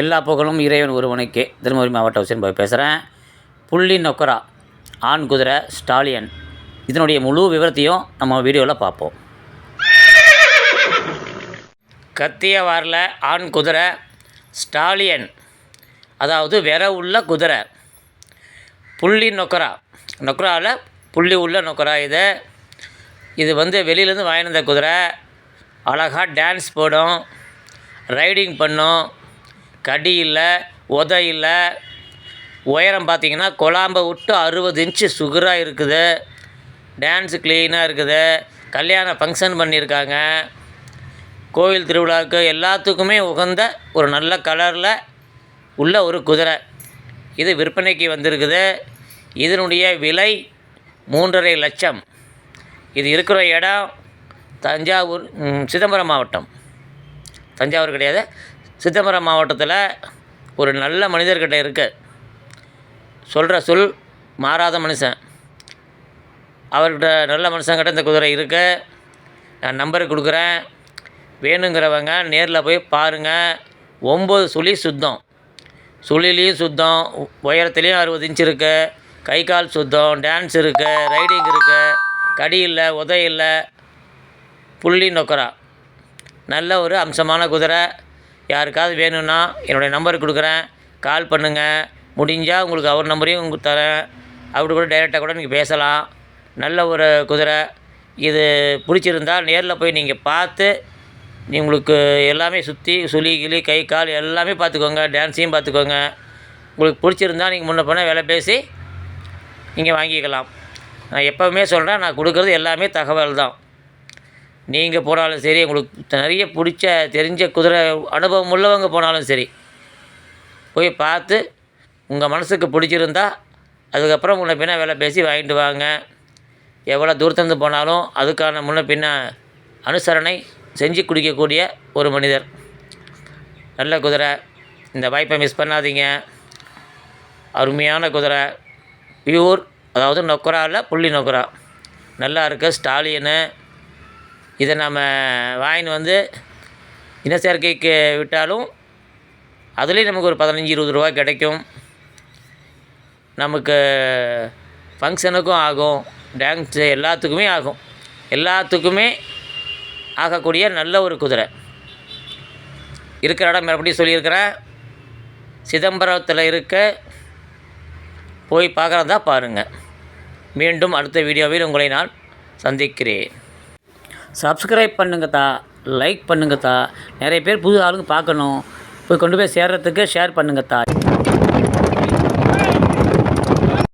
எல்லா புகழும் இறைவன் ஒருவனுக்கே. திருமதி மாவட்ட ஹுசேன் பாய் பேசுகிறேன் புள்ளி நொக்கரா ஆண் குதிரை ஸ்டாலியன். இதனுடைய முழு விவரத்தையும் நம்ம வீடியோவில் பார்ப்போம். கத்திய வாரில் ஆண் குதிரை ஸ்டாலியன். அதாவது வெற உள்ள குதிரை. புள்ளி நொக்கரா. நொக்கராவில் புள்ளி உள்ள நொக்கரா இது. இது வந்து வெளியிலேருந்து வாங்கினந்த குதிரை. அழகாக டான்ஸ் போடும். ரைடிங் பண்ணும். கடி இல்லை உத இல்லை உயரம் பார்த்தீங்கன்னா குழாம்பை விட்டு அறுபது இன்ச்சு சுகராக இருக்குது. டான்ஸு க்ளீனாக இருக்குது. கல்யாண ஃபங்க்ஷன் பண்ணியிருக்காங்க கோவில் திருவிழாவுக்கு எல்லாத்துக்குமே உகந்த ஒரு நல்ல கலரில் உள்ள ஒரு குதிரை. இது விற்பனைக்கு வந்திருக்குது. இதனுடைய விலை மூன்றரை லட்சம். இது இருக்கிற இடம் தஞ்சாவூர் சிதம்பரம் மாவட்டம். தஞ்சாவூர் கிடையாது. சிதம்பரம் மாவட்டத்தில் ஒரு நல்ல மனிதர்கிட்ட இருக்கு சொல்கிற சொல் மாறாத மனுஷன். அவர்கிட்ட நல்ல மனுஷங்கிட்ட இந்த குதிரை இருக்கு. நான் நம்பர் கொடுக்குறேன். வேணுங்கிறவங்க நேரில் போய் பாருங்கள் ஒம்பது சுழி சுத்தம். சுழிலையும் சுத்தம். உயரத்துலேயும் அறுபது இன்ச் இருக்குது கை கால் சுத்தம். டான்ஸ் இருக்குது ரைடிங் இருக்குது கடி இல்லை உதை இல்லை. புள்ளி நொக்கரா. நல்ல ஒரு அம்சமான குதிரை. யாருக்காவது வேணும்னா என்னுடைய நம்பர் கொடுக்குறேன். கால் பண்ணுங்கள் முடிஞ்சால் உங்களுக்கு அவர் நம்பரையும் உங்களுக்கு தரேன். அப்படி கூட டைரெக்டாக கூட நீங்கள் பேசலாம். நல்ல ஒரு குதிரை. இது பிடிச்சிருந்தா நேரில் போய் நீங்கள் பார்த்து நீ உங்களுக்கு எல்லாமே சுற்றி சுழி கிளி கை கால் எல்லாமே பார்த்துக்கோங்க. டான்ஸையும் பார்த்துக்கோங்க. உங்களுக்கு பிடிச்சிருந்தா நீங்கள் முன்ன பண்ண வேலை பேசி நீங்கள் வாங்கிக்கலாம். நான் எப்போவுமே சொல்கிறேன் நான் கொடுக்குறது எல்லாமே தகவல் தான் நீங்கள் போனாலும் சரி உங்களுக்கு நிறைய பிடிச்ச தெரிஞ்ச குதிரை அனுபவம் உள்ளவங்க போனாலும் சரி போய் பார்த்து உங்கள் மனசுக்கு பிடிச்சிருந்தா அதுக்கப்புறம் முன்ன பின்ன விலை பேசி வாங்கிட்டு வாங்க. எவ்வளோ தூரத்துலேருந்து போனாலும் அதுக்கான முன்ன பின்ன அனுசரணை செஞ்சு குடிக்கக்கூடிய ஒரு மனிதர். நல்ல குதிரை இந்த வாய்ப்பை மிஸ் பண்ணாதீங்க. அருமையான குதிரை பியூர் அதாவது நொக்கராவில் புள்ளி நொக்கரா. நல்லா இருக்க ஸ்டாலின்னு இதை நம்ம வாங்கின்னு வந்து இனச்சேர்க்கைக்கு விட்டாலும் அதுலேயும் நமக்கு ஒரு பதினஞ்சு இருபது ரூபா கிடைக்கும். நமக்கு ஃபங்க்ஷனுக்கும் ஆகும். டான்ஸு எல்லாத்துக்குமே ஆகும். எல்லாத்துக்குமே ஆகக்கூடிய நல்ல ஒரு குதிரை. இருக்கிற இடம் மறுபடியும் சொல்லியிருக்கிறேன். சிதம்பரத்தில் இருக்க போய் பார்க்குறதா பாருங்கள் மீண்டும் அடுத்த வீடியோவில் உங்களை நான் சந்திக்கிறேன். சப்ஸ்கிரைப் பண்ணுங்கத்தா லைக் பண்ணுங்கத்தா நிறைய பேர் புது ஆளுங்க பார்க்கணும். போய் கொண்டு போய் சேர்கிறதுக்கு ஷேர் பண்ணுங்கத்தா